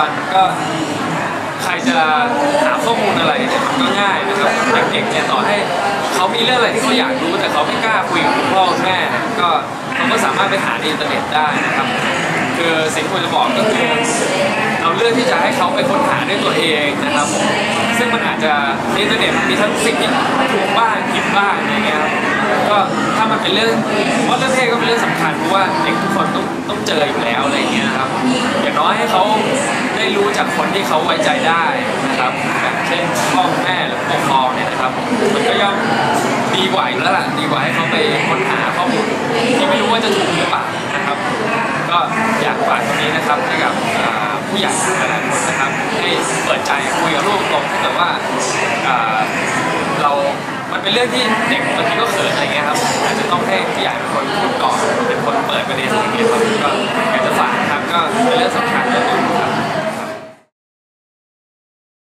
บันก็ใครจะหาข้อมูลอะไรเนี่ยมันก็ง่ายนะครับเด็กๆเนี่ยต่อให้เขามีเรื่องอะไรที่เขาอยากรู้แต่เขาไม่กล้าคุยกับคุณพ่อคุณแม่เนี่ยก็เขาก็สามารถไปหาในอินเทอร์เน็ตได้นะครับคือสิ่งที่จะบอกก็คือเราเลือกที่จะให้เขาไปค้นหาด้วยตัวเองนะครับซึ่งมันอาจจะอินเทอร์เน็ตมันมีทั้งสิ่งที่ถูกบ้างผิดบ้างอย่างเงี้ยครับก็ถ้ามันเป็นเรื่องว่าเรื่องเพศก็เป็นเรื่องสำคัญเพราะว่าเด็กทุกคนต้องต้องเจออยู่นะครับอย่างน้อยให้เขาได้ รู้จากคนที่เขาไว้ใจได้นะครับเช่นพ่อแม่หรือผู้ปกครองเนี่ยนะครับมันก็ย่อมดีกว่าอยู่แล้วล่ะดีกว่าให้เขาไปค้นหาข้อมูลที่ไม่รู้ว่าจะถูกหรือเปล่านะครับ ก็อยากฝากตรงนี้นะครับให้กับผู้ใหญ่หลายคนนะครับให้เปิดใจคุยกับลูกตรงถ้าเกิดว่าเรามันเป็นเรื่องที่เด็กบางทีก็เขินอะไรเงี้ยครับอาจจะต้องให้ผู้ใหญ่เป็นคนพูดก่อนเป็นคนเปิดประเด็นอะไรเงี้ยครับ